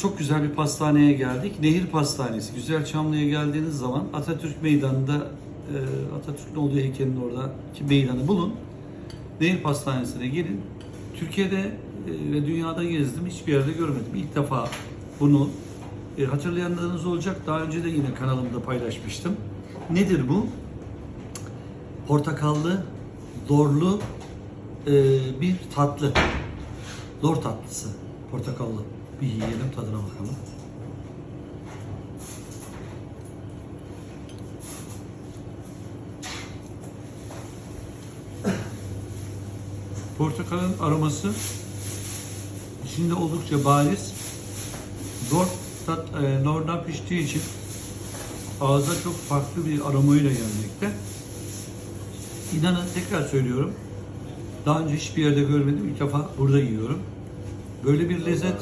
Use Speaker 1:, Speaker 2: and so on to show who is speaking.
Speaker 1: çok güzel bir pastaneye geldik. Nehir Pastanesi. Güzel Çamlı'ya geldiğiniz zaman Atatürk Meydanı'nda e, Atatürk'ün olduğu heykelin oradaki meydanı bulun. Nehir Pastanesi'ne gelin. Türkiye'de e, ve dünyada gezdim. Hiçbir yerde görmedim. İlk defa bunu e, hatırlayanlarınız olacak. Daha önce de yine kanalımda paylaşmıştım. Nedir bu? Portakallı, dorlu e, bir tatlı. Lor tatlısı. Portakallı. Bir yiyelim tadına bakalım. Portakalın aroması içinde oldukça bariz. Lor tat, e, lordan piştiği için ağza çok farklı bir aromayla gelmekte. İnanın tekrar söylüyorum. Daha önce hiçbir yerde görmedim. İlk defa burada yiyorum. Böyle bir lezzet